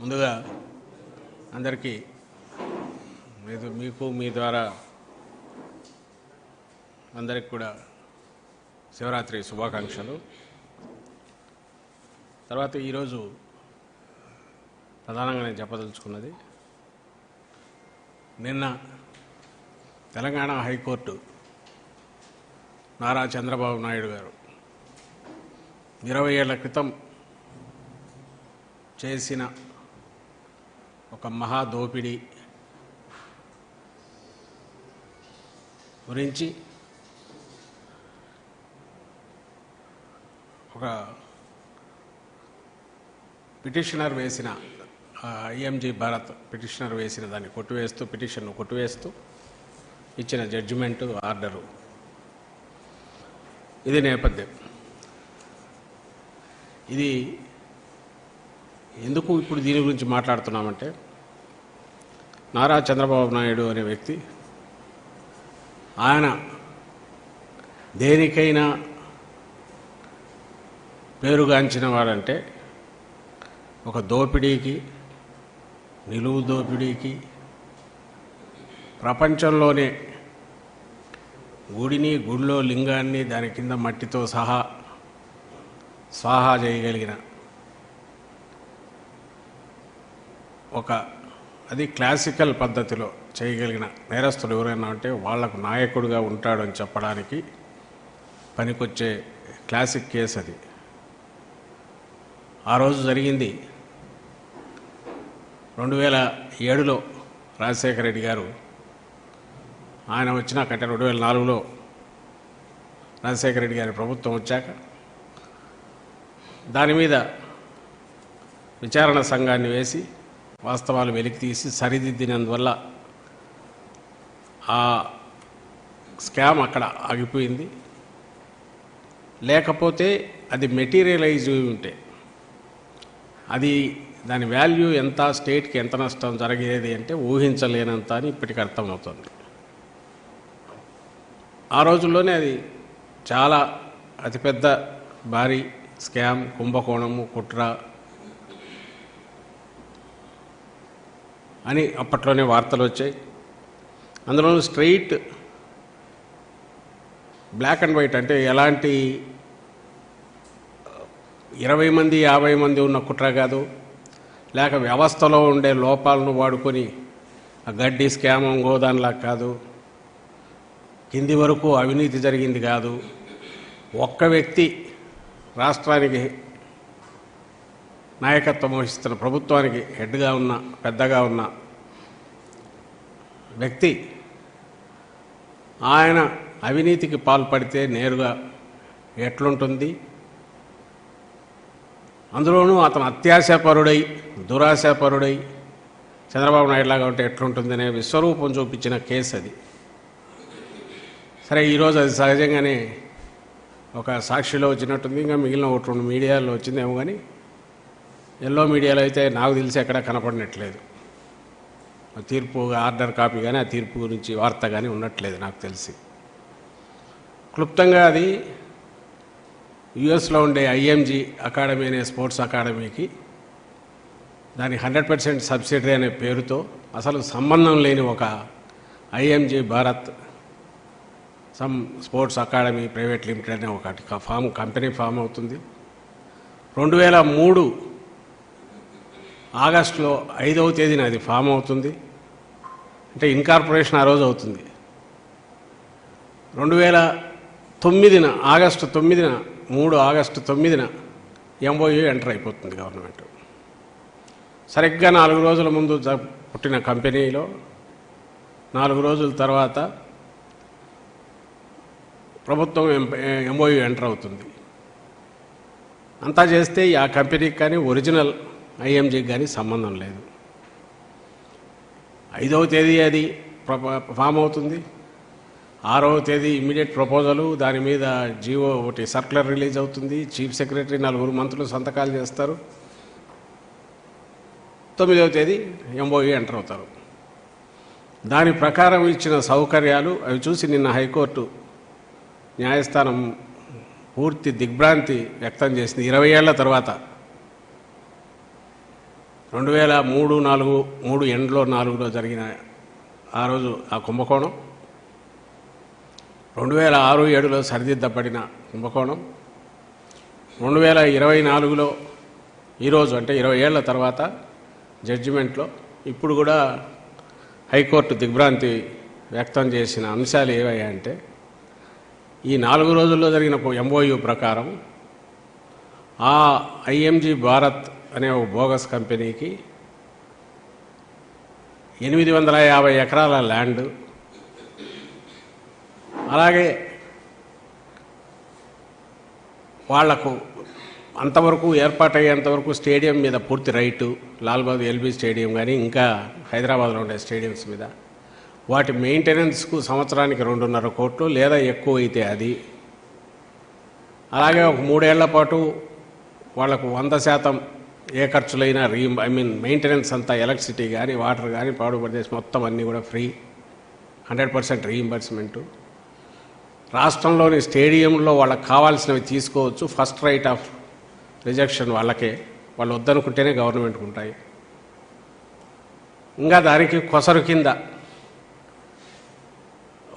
ముందుగా అందరికీ మీరు మీకు మీ ద్వారా అందరికి కూడా శివరాత్రి శుభాకాంక్షలు. తర్వాత ఈరోజు ప్రధానంగా నేను చెప్పదలుచుకున్నది నిన్న తెలంగాణ హైకోర్టు నారా చంద్రబాబు నాయుడు గారు ఇరవై ఏళ్ళ క్రితం చేసిన ఒక మహా దోపిడీ గురించి ఒక పిటిషనర్ వేసిన ఐఎంజీ భారత్ పిటిషనర్ వేసిన దాన్ని కొట్టివేస్తూ పిటిషన్ను కొట్టివేస్తూ ఇచ్చిన జడ్జిమెంటు ఆర్డరు. ఇది నేపథ్యం. ఇది ఎందుకు ఇప్పుడు దీని గురించి మాట్లాడుతున్నామంటే నారా చంద్రబాబు నాయుడు అనే వ్యక్తి ఆయన దేనికైనా పేరుగాంచిన వాడంటే ఒక దోపిడీకి నిలువు దోపిడీకి ప్రపంచంలోనే గుడిని గుడిలో లింగాన్ని దాని కింద మట్టితో సహా స్వాహా చేయగలిగిన ఒక అది క్లాసికల్ పద్ధతిలో చేయగలిగిన నేరస్తులు ఎవరైనా అంటే వాళ్ళకు నాయకుడిగా ఉంటాడని చెప్పడానికి పనికొచ్చే క్లాసిక్ కేసు అది. ఆ రోజు జరిగింది. రెండు వేల ఏడులో రాజశేఖర రెడ్డి గారు ఆయన వచ్చినాక అంటే రెండు వేల నాలుగులో రాజశేఖర రెడ్డి గారి ప్రభుత్వం వచ్చాక దాని మీద విచారణ సంఘాన్ని వేసి వాస్తవాలు వెలికి తీసి సరిదిద్దినందువల్ల ఆ స్కామ్ అక్కడ ఆగిపోయింది. లేకపోతే అది మెటీరియలైజ్ అయి ఉంటే అది దాని వాల్యూ ఎంత స్టేట్కి ఎంత నష్టం జరిగేది అంటే ఊహించలేనంత అని ఇప్పటికి అర్థమవుతుంది. ఆ రోజుల్లోనే అది చాలా అతిపెద్ద భారీ స్కామ్ కుంభకోణము కుట్ర అని అప్పట్లోనే వార్తలు వచ్చాయి. అందులోనూ స్ట్రెయిట్ బ్లాక్ అండ్ వైట్ అంటే ఎలాంటి ఇరవై మంది యాభై మంది ఉన్న కుట్ర కాదు. లేక వ్యవస్థలో ఉండే లోపాలను వాడుకొని ఆ గడ్డి స్కామం గోదాన్లా కాదు. కింది వరకు అవినీతి జరిగింది కాదు. ఒక్క వ్యక్తి రాష్ట్రానికి నాయకత్వం వహిస్తున్న ప్రభుత్వానికి హెడ్గా ఉన్న పెద్దగా ఉన్న వ్యక్తి ఆయన అవినీతికి పాల్పడితే నేరుగా ఎట్లుంటుంది? అందులోనూ అతను అత్యాశాపరుడై దురాశాపరుడై చంద్రబాబు నాయుడు లాగా ఉంటే ఎట్లుంటుందనే విశ్వరూపం చూపించిన కేసు అది. సరే ఈరోజు అది సహజంగానే ఒక సాక్షిలో వచ్చినట్టుంది. ఇంకా మిగిలిన ఒకటి రెండు మీడియాలో వచ్చిందేమో కానీ ఎల్లో మీడియాలో అయితే నాకు తెలిసి ఎక్కడ కనపడినట్లేదు. తీర్పు ఆర్డర్ కాపీ కానీ ఆ తీర్పు గురించి వార్త కానీ ఉన్నట్లేదు నాకు తెలిసి. క్లుప్తంగా అది యుఎస్లో ఉండే ఐఎంజీ అకాడమీ అనే స్పోర్ట్స్ అకాడమీకి దాని హండ్రెడ్ పర్సెంట్ సబ్సిడీ అనే పేరుతో అసలు సంబంధం లేని ఒక IMG Bharat some sports academy private limited అనే ఒకటి ఫామ్ కంపెనీ ఫామ్ అవుతుంది. రెండు వేల మూడు ఆగస్టులో ఐదవ తేదీన అది ఫామ్ అవుతుంది. అంటే ఇన్కార్పొరేషన్ ఆ రోజు అవుతుంది. రెండు వేల తొమ్మిదిన ఆగస్టు తొమ్మిదిన మూడు ఆగస్టు తొమ్మిదిన ఎంఓయూ ఎంటర్ అయిపోతుంది గవర్నమెంట్. సరిగ్గా నాలుగు రోజుల ముందు పుట్టిన కంపెనీలో నాలుగు రోజుల తర్వాత ప్రభుత్వం ఎంఓయూ ఎంటర్ అవుతుంది. అంతా చేస్తే ఆ కంపెనీకి కానీ ఒరిజినల్ ఐఎంజీకి కానీ సంబంధం లేదు. ఐదవ తేదీ అది ఫామ్ అవుతుంది. ఆరవ తేదీ ఇమ్మీడియట్ ప్రపోజలు దాని మీద జీవో ఒకటి సర్క్యులర్ రిలీజ్ అవుతుంది. చీఫ్ సెక్రటరీ నలుగురు మంత్రులు సంతకాలు చేస్తారు. తొమ్మిదవ తేదీ ఎంఓఈ ఎంటర్ అవుతారు. దాని ప్రకారం ఇచ్చిన సౌకర్యాలు అవి చూసి నిన్న హైకోర్టు న్యాయస్థానం పూర్తి దిగ్భ్రాంతి వ్యక్తం చేసింది. ఇరవై ఏళ్ళ తర్వాత రెండు వేల మూడు నాలుగు మూడు ఎండ్లో నాలుగులో జరిగిన ఆ రోజు ఆ కుంభకోణం. రెండు వేల ఆరు ఏడులో సరిదిద్దబడిన కుంభకోణం. రెండు వేల ఇరవై నాలుగులో ఈరోజు అంటే ఇరవై ఏళ్ళ తర్వాత జడ్జిమెంట్లో ఇప్పుడు కూడా హైకోర్టు దిగ్భ్రాంతి వ్యక్తం చేసిన అంశాలు ఏవయ్యాయంటే ఈ నాలుగు రోజుల్లో జరిగిన ఎంఓయు ప్రకారం ఆ ఐఎంజీ భారత్ అనే ఒక బోగస్ కంపెనీకి ఎనిమిది వందల యాభై ఎకరాల ల్యాండ్. అలాగే వాళ్ళకు అంతవరకు ఏర్పాటయ్యేంతవరకు స్టేడియం మీద పూర్తి రైటు లాల్బాగ్ ఎల్బీ స్టేడియం కానీ ఇంకా హైదరాబాద్లో ఉండే స్టేడియంస్ మీద. వాటి మెయింటెనెన్స్కు సంవత్సరానికి రెండున్నర కోట్లు లేదా ఎక్కువ అయితే అది. అలాగే ఒక మూడేళ్ళ పాటు వాళ్ళకు వంద శాతం ఏ ఖర్చులైనా రీ ఐ మీన్ మెయింటెనెన్స్ అంతా ఎలక్ట్రిసిటీ కానీ వాటర్ కానీ పాడు ప్రదేశ్ మొత్తం అన్నీ కూడా ఫ్రీ. హండ్రెడ్ పర్సెంట్ రీఇంబర్స్మెంటు రాష్ట్రంలోని స్టేడియంలో వాళ్ళకి కావాల్సినవి తీసుకోవచ్చు. ఫస్ట్ రైట్ ఆఫ్ రిజెక్షన్ వాళ్ళకే. వాళ్ళు వద్దనుకుంటేనే గవర్నమెంట్కి ఉంటాయి. ఇంకా దానికి కొసరు కింద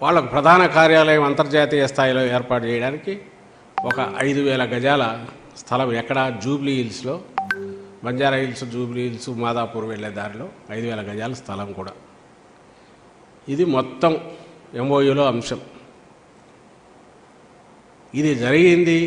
వాళ్ళకు ప్రధాన కార్యాలయం అంతర్జాతీయ స్థాయిలో ఏర్పాటు చేయడానికి ఒక ఐదు వేల గజాల స్థలం ఎక్కడ జూబ్లీ హిల్స్లో బంజారా హిల్స్ జూబ్లీ హిల్స్ మాదాపూర్ వెళ్ళే దారిలో ఐదు వేల గజాల స్థలం కూడా. ఇది మొత్తం ఎంఓయూలో అంశం. ఇది జరిగింది